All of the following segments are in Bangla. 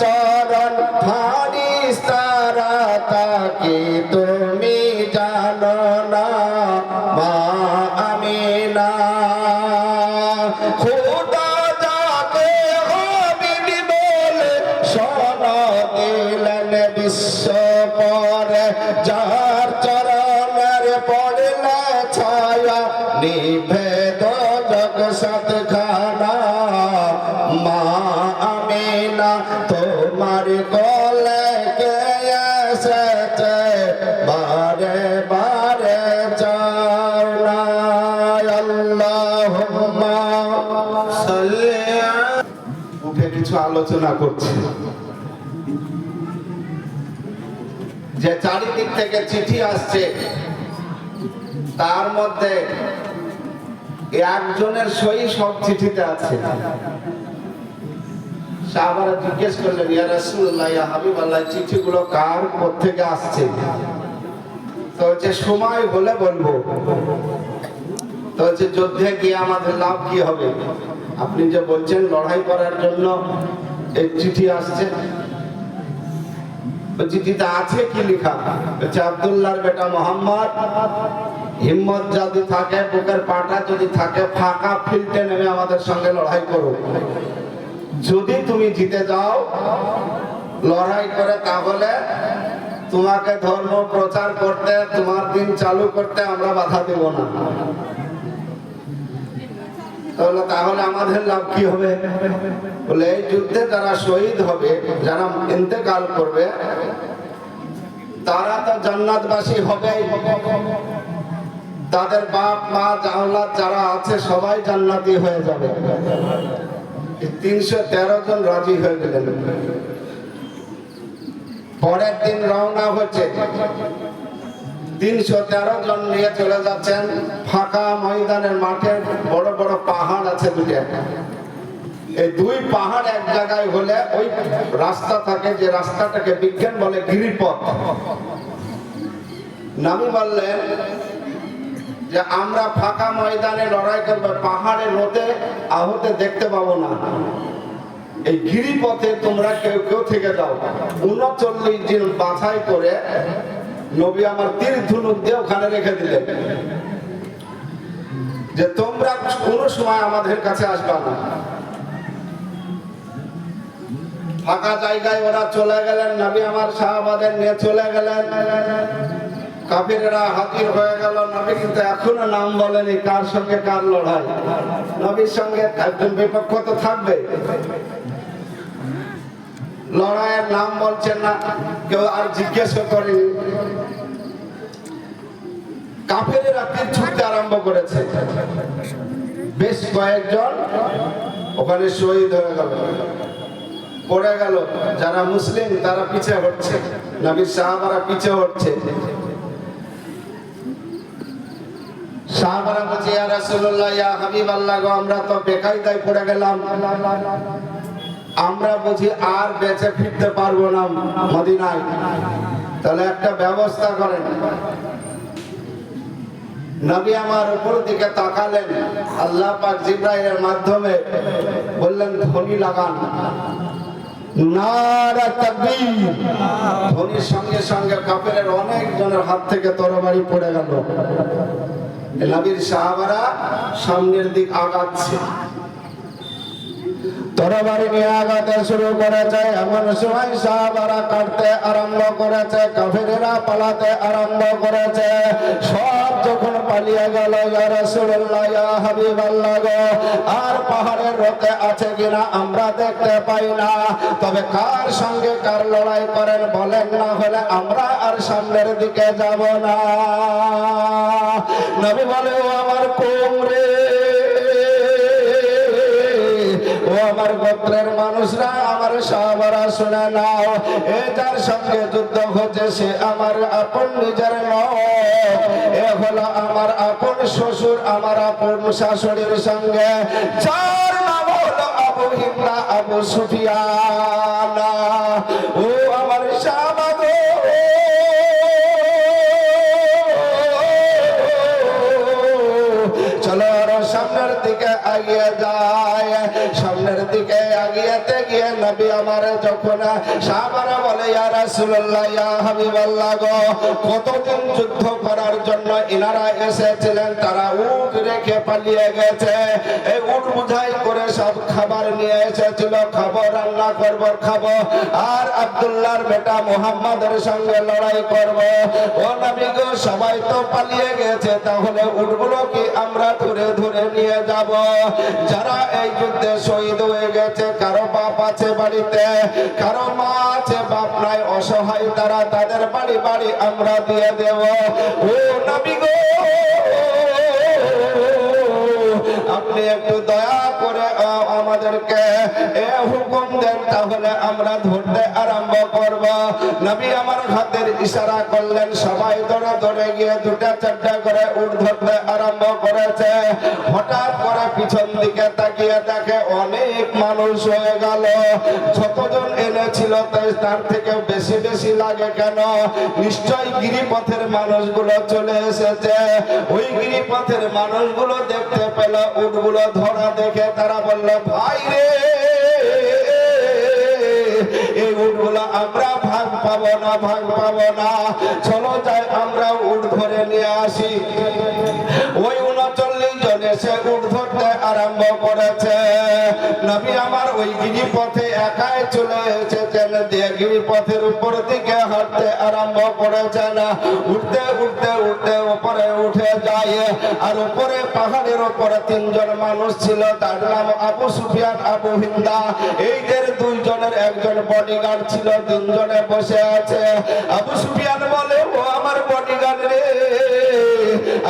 চরণ ফারিস্তারা তাকে তুমি জানো না, মা আমিনা। খুদা যাকে হাবিবি বলে শোনা দিলেন বিশ্ব পরে যার কিছু আলোচনা করছি। যে চারিদিক থেকে চিঠি আসছে, তার মধ্যে একজনের সই সব চিঠিতে আছে। জিজ্ঞেস করলেন, ইয়া রাসূলুল্লাহ, ইয়া হাবিবাল্লাহ, চিঠিগুলো কার থেকে আসছে? তো হচ্ছে সময় হলে বলব। তো হচ্ছে যুদ্ধে গিয়ে আমাদের লাভ কি হবে? আপনি যে বলছেন লড়াই করার জন্য এই চিঠি আসছে। চিঠিতে আছে কি লেখা? হচ্ছে আব্দুল্লাহর বেটা মোহাম্মদ, হিম্মত যদি থাকে, বুকের পাটা যদি থাকে, ফাঁকা ফিল্ডে নেমে আমাদের সঙ্গে লড়াই করো। যদি তুমি জিতে যাও, লড়াই করে তাহলে তোমাকে ধর্ম প্রচার করতে, তোমার দিন চালু করতে আমরা বাধা দেব না। তাহলে তাহলে আমাদের লাভ কি হবে? বলে, এই যুদ্ধে যারা শহীদ হবে, যারা ইন্তেকাল করবে, তারা তো জান্নাতবাসী হবে তাদের বাপ, মা জাওলাদ যারা আছে, সবাই জান্নাতি হয়ে যাবে। তিনশো তেরো জন রাজি হয়ে গেলেন। পরের দিন রওনা হচ্ছে তিনশো তেরো জন নিয়ে চলে যাচ্ছেন। ফাঁকা ময়দানের মাঠে বড় বড় পাহাড় আছে দুটো এই দুই পাহাড় এক জায়গায় হলে ওই রাস্তা থাকে, যে রাস্তাটাকে বিজ্ঞান বলে গিরিপথ। নামি বললেন যে আমরা ফাঁকা ময়দানে লড়াই করব, পাহাড়ের রোদে আহতে দেখতে পাবো না। এই গিরিপথে তোমরা কেউ কেউ থেকে যাও। উনচল্লিশ দিন বাছাই করে নবী আমার তীর ধনুক দিয়ে ওখানে রেখে দিলেন। যে তোমরা কোন সময় আমাদের কাছে আসবা না। ফাঁকা জায়গায় ওরা চলে গেলেন, নবী আমার সাহাবাদের নিয়ে চলে গেলেন। কাফিরেরা হাজির হয়ে গেল, নবী কিন্তু এখনও নাম বলেনি কার সঙ্গে কার লড়াই। নবীর সঙ্গে একজন বিপক্ষ তো থাকবে। লড়াইয়ের নাম বলছেন না, কেউ আর জিজ্ঞেস করেনি। কাফেরেরা তীর ছুটতে আরম্ভ করেছে। বেশ কয়েকজন ওখানে শহীদ হয়ে গেল। পড়ে গেল, যারা মুসলিম তারা পিছে হচ্ছে। নবীর সাহাবারা পিছে হচ্ছে। সাহাবারা বলছে, ইয়া রাসূলুল্লাহ, ইয়া হাবিবাল্লাহ আমরা তো বেকায়দায় পড়ে গেলাম। আমরা বুঝি আর বেঁচে ফিরতে পারব না মদিনায়। তাহলে একটা ব্যবস্থা করেন। নবী আমার উপর দিকে তাকালেন। আল্লাহ পাক জিব্রাইলের মাধ্যমে বললেন, ধ্বনি লাগান। ধ্বনির সঙ্গে সঙ্গে কাফেরের অনেক জনের হাত থেকে তরবারি পড়ে গেল। নবীর সাহাবারা সামনের দিক আগাচ্ছে। তরবারি নিয়ে আগাতে শুরু করেছে, এমন সময় সাহাবারা কাটতে আরম্ভ করেছে, কাফিরেরা পালাতে আরম্ভ করেছে। সব যখন পালিয়ে গেল আর পাহাড়ের রোতে আছে কিনা আমরা দেখতে পাই না। তবে কার সঙ্গে কার লড়াই করেন বলেন না হলে আমরা আর সামনের দিকে যাব না। নবী বলে আমার কোমরে আমার গোত্রের মানুষরা, আমার সাহাবারা শুনে নাও। এ যার সঙ্গে যুদ্ধ হচ্ছে, সে আমার আপন নিজের নয়। এ হলো আমার আপন শ্বশুর, আমার আপন শাশুড়ির সঙ্গে। যার নাম হলো আবু হিমরা আবু সুফিয়ান। যখন সাহাবারা বলে, ইয়া রাসূলুল্লাহ, ইয়া হাবিবাল্লাহ গো, কতদিন যুদ্ধ করার জন্য ইনারা এসেছিলেন, তারা উট রেখে পালিয়ে গেছে। এই উট বুঝাই করে সব খাবার নিয়ে এসেছিল, খাব, রান্না করব, খাব। আর আব্দুল্লাহর বেটা মুহাম্মাদের সঙ্গে লড়াই করব। ও নবী গো, সবাই তো পালিয়ে গেছে, তাহলে উটগুলো কি আমরা ধরে ধরে নিয়ে যাব? যারা এই যুদ্ধে শহীদ হয়ে গেছে, কারও বাপ আছে বাড়িতে। কারও মা আছে বাপ নাই অসহায়, তারা তাদের বাড়ি বাড়ি আমরা দিয়ে দেব। ও নবী গো, আপনি একটু আমাদেরকে এ হুকুম দেন, তাহলে আমরা ধরতে আরম্ভ করব। নবী আমার হাতের ইশারা করলেন, সবাই ধরে ধরে গিয়ে দুটা চারটা করে উঠ ধরতে আরম্ভ করেছে। হঠাৎ করে পিছন দিকে তাকিয়ে দেখে অনেক মানুষ হয়ে গেল। যতজন এনেছিল, তাই তার থেকে বেশি বেশি লাগে কেন? নিশ্চয় গিরিপথের মানুষগুলো চলে এসেছে। ওই গিরিপথের মানুষগুলো দেখতে পেল, উটগুলো ধরা দেখে তারা বলল, ভাই রে এই উটগুলো আমরা ভাগ পাবো না, ভাগ পাবো না। চলো যাই, আমরা উট ধরে নিয়ে আসি। ওই উনচল্লিশ জন এসে উট ধরতে আরম্ভ করেছে। নবী আমার ওই গিরিপথে একাই চলে দিয়ে উপর দিকে হাঁটতে আরম্ভ উঠতে উঠতে উঠতে উপরে উঠে যায়। আর উপরে পাহাড়ের উপরে তিনজন মানুষ ছিল, তার নাম আবু সুফিয়ান, আবু হিন্দা। এইদের দুইজনের একজন বডিগার্ড ছিল, তিনজনে বসে আছে। আবু সুফিয়ান বলে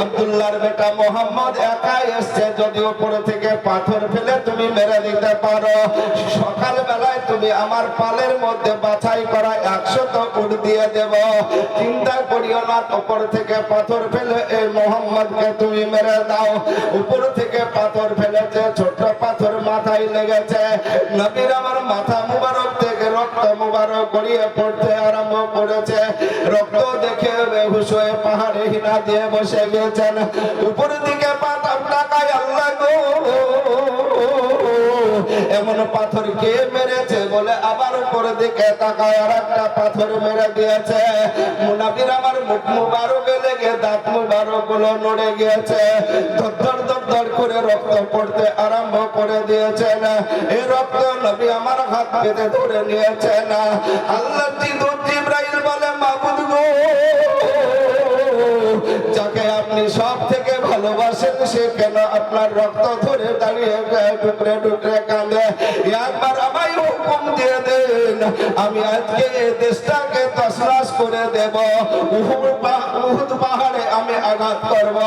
আব্দুল্লাহর বেটা মোহাম্মদ একাই এসছে। যদি উপরে থেকে পাথর ফেলে তুমি মেরে দিতে পারো। সকাল বেলায় তুমি আমার পালের মধ্যে বাছাই করা একশো উঠ দিয়ে দেব। চিন্তা করিও না, উপর থেকে পাথর ফেলে এই মোহাম্মদকে তুমি মেরে দাও। উপর থেকে পাথর ফেলেছে ছোট পাথর মাথায় লেগেছে। নবীর আমার মাথা মুবারক থেকে রক্ত মুবারক গড়িয়ে পড়তে আরম্ভ করেছে। রক্ত দেখে বেহুশ হয়ে পাহাড়ে হিনা দিয়ে বসে গেছেন উপর দিকে পাতাম টাকায় আল্লাহ গো। এমন পাথর কে মেরেছে বলে আবার উপরে দিকে তাকায় আর একটা পাথর মেরে দিয়েছে। মুনাফির আমার মুখ মুবারকে লেগে দাঁত মুবারকগুলো নড়ে গিয়েছে। ধর ধর করে রক্ত পড়তে আরম্ভ করে দিয়েছেন। এই রক্ত নবী আমার হাত বেঁধে ধরে নিয়েছেন। আল্লাহ ইব্রাহিম বলে আপনি সব থেকে ভালোবাসেন সে কেন আপনার রক্ত ধরে দাঁড়িয়ে টুকরে টুকরে কাঁদে? একবার আমায় হুকুম দিয়ে দেন, আমি আজকে দেশটাকে তসলাস করে দেব। উহুদ পাহাড়ে আমি আঘাত করব।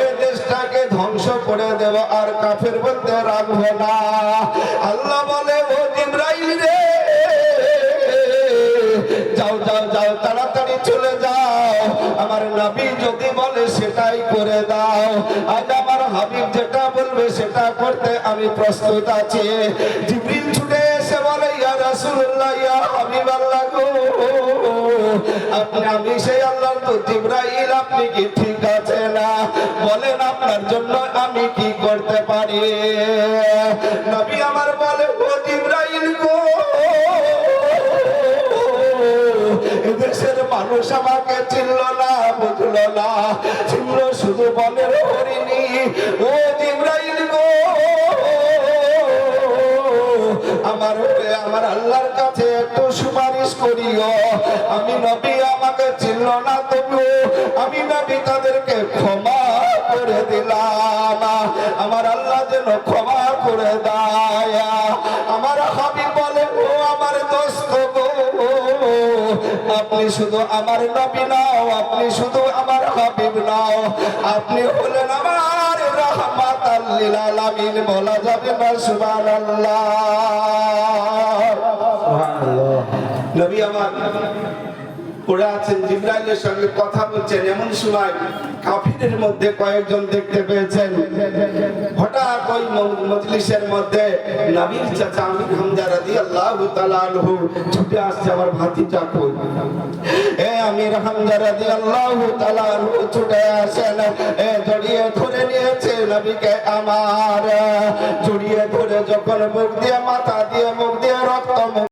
এই দেশটাকে ধ্বংস করে দেব, আর কাফের বলতে রাখব না। আল্লাহ বলে, ও ইব্রাহিম রে যাও যাও যাও, তাড়াতাড়ি চলে যাও। আমার নবী যদি বলে সেটাই করে দাও। আজ আমার হাবিব যেটা বলবে সেটা করতে আমি প্রস্তুত আছি। জিবরিল ছুটে এসে বলে, ইয়া রাসূলুল্লাহ, ইয়া হাবিবাল্লাহ গো। আপনি, আমি সেই আল্লাহর তো জিবরাইল, আপনি কি ঠিক আছে না? বলেন, আপনার জন্য আমি কি করতে পারি? নবী আমার বলে, ও জিবরাইল গো মানুষ আমাকে চিনল না, বুঝল না। চিনল শুধু বনের হরিণী। ও জিব্রাইল গো, আমার আমার আল্লাহর কাছে একটু সুপারিশ করিও। আমি নবী, আমাকে চিনল না তবু আমি নবী, তাদেরকে ক্ষমা করে দিলাম। আমার আল্লাহ যেন ক্ষমা করে দেয়। আমার হাবিব আপনি শুধু আমার নবী নাও আপনি শুধু আমার হাবিব নাও। আপনি হলেন আমার রহমাত আল্লিল আলামিন বলা যাবে না সুবহানাল্লাহ। নবী আমার পড়ে আছেন, জিব্রাইলের সঙ্গে কথা বলছেন। এমন সময় কাফিরের মধ্যে কয়েকজন দেখতে পেয়েছেন। হঠাৎ ওই মজলিসের মধ্যে চাচা আমির হামজা রাদিয়াল্লাহু তাআলা আনহু ছুটে আসছে, আমার এ আমির হামজা আনহু ছুটে আসেন। এ জড়িয়ে ধরে নিয়েছে নবীকে আমার। জড়িয়ে ধরে যখন মুখ দিয়ে, মাথা দিয়ে মুখ দিয়ে